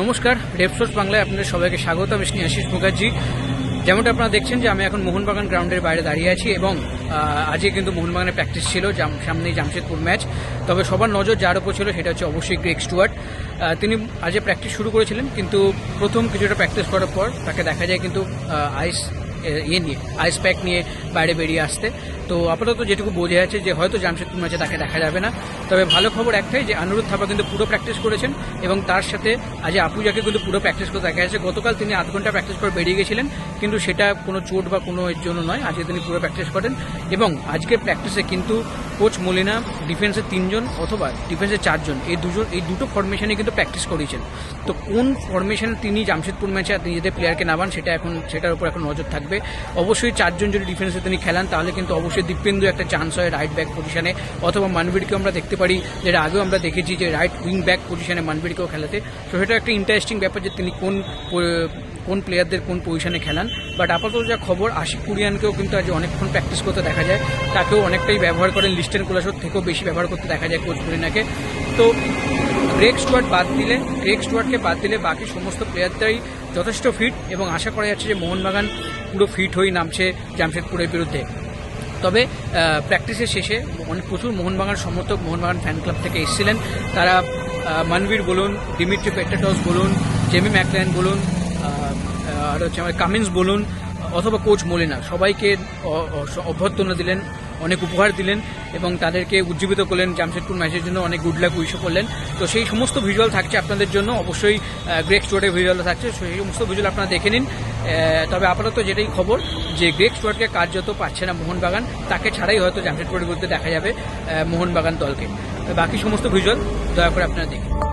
নমস্কার রেপসোর্স বাংলায় আপনাদের সবাইকে স্বাগত, আমি আশিস মুখার্জি। যেমনটা আপনারা দেখছেন যে আমি এখন মোহনবাগান গ্রাউন্ডের বাইরে দাঁড়িয়ে আছি এবং আজকে কিন্তু মোহনবাগানের প্র্যাকটিস ছিল সামনেই জামশেদপুর ম্যাচ তবে সবার নজর যার উপর ছিল সেটা হচ্ছে অবশ্যই গ্রেক স্টুয়ার্ট তিনি আজকে প্র্যাকটিস শুরু করেছিলেন, কিন্তু প্রথম কিছুটা প্র্যাকটিস করার পর তাকে দেখা যায় কিন্তু আইস ইয়ে নিয়ে আইস প্যাক নিয়ে বাইরে বেরিয়ে আসতে। তো আপাতত যেটুকু বোঝা যাচ্ছে যে হয়তো জামশেদপুর ম্যাচে তাকে দেখা যাবে না। তবে ভালো খবর একটাই যে আনুরুদ্ধ থাপা কিন্তু পুরো প্র্যাকটিস করেছেন এবং তার সাথে আজ আপুজাকে কিন্তু পুরো প্র্যাকটিস করে দেখা যাচ্ছে গতকাল তিনি আধ ঘণ্টা প্র্যাকটিস করে বেরিয়ে গেছিলেন, কিন্তু সেটা কোনো চোট বা কোনো এর জন্য নয়। আজকে তিনি পুরো প্র্যাকটিস করেন এবং আজকের প্র্যাকটিসে কিন্তু কোচ মলিনা ডিফেন্সের তিনজন অথবা ডিফেন্সের চারজন, এই দুজন, এই দুটো ফরমেশনে কিন্তু প্র্যাকটিস করিয়েছেন। তো কোন ফরমেশনে তিনি জামশেদপুর ম্যাচে নিজেদের প্লেয়ারকে নামান সেটা এখন, সেটার উপর এখন নজর থাকবে। অবশ্যই চারজন যদি ডিফেন্সে তিনি খেলান, তাহলে কিন্তু অবশ্যই দীপেন্দু একটা চান্স হয় রাইট ব্যাক পজিশনে অথবা মানবীরকেও আমরা দেখতে পারি যেটা আগেও আমরা দেখেছি যে রাইট উইং ব্যাক পজিশনে মানবীরকেও খেলাতে। তো সেটা একটা ইন্টারেস্টিং ব্যাপার যে তিনি কোন কোন প্লেয়ারদের কোন পজিশনে খেলান। বাট আপাতত যা খবর, আশিক কুরিয়ানকেও কিন্তু আজ অনেকক্ষণ প্র্যাকটিস করতে দেখা যায়। তাকেও অনেকটাই ব্যবহার করেন লিস্টেন কোলাসোর থেকেও বেশি ব্যবহার করতে দেখা যায় কোচ কুরিনাকে তো গ্রেক স্টুয়ার্ট বাদ দিলে গ্রেক স্টুয়ার্টকে বাদ দিলে বাকি সমস্ত প্লেয়াররাই যথেষ্ট ফিট এবং আশা করা যাচ্ছে যে মোহনবাগান পুরো ফিট হয়ে নামছে জামশেদপুরের বিরুদ্ধে। তবে প্র্যাকটিসের শেষে অনেক প্রচুর মোহনবাগান সমর্থক, মোহনবাগান ফ্যান ক্লাব থেকে এসেছিলেন। তারা মানবীর বলুন ডিমিট্রি পেট্রাটস বলুন, জেমি ম্যাকলেন বলুন আর হচ্ছে আমার কামিন্স বলুন, অথবা কোচ মলিনা, সবাইকে অভ্যর্থনা দিলেন। অনেক উপহার দিলেন এবং তাদেরকে উজ্জীবিত করলেন জামশেদপুর ম্যাচের জন্য অনেক গুড লাক উইশও করলেন। তো সেই সমস্ত ভিজুয়াল থাকছে আপনাদের জন্য। অবশ্যই গ্রেক স্টোয়ার্টের ভিজুয়াল থাকছে। সেই সমস্ত ভিজুয়াল আপনারা দেখে নিন। তবে আপাতত যেটাই খবর, যে গ্রেক স্টোয়ার্টকে কার্যত পাচ্ছে না মোহনবাগান, তাকে ছাড়াই হয়তো জামশেদপুরের বিরুদ্ধে দেখা যাবে মোহনবাগান দলকে। বাকি সমস্ত ভিজুয়াল দয়া করে আপনারা দেখুন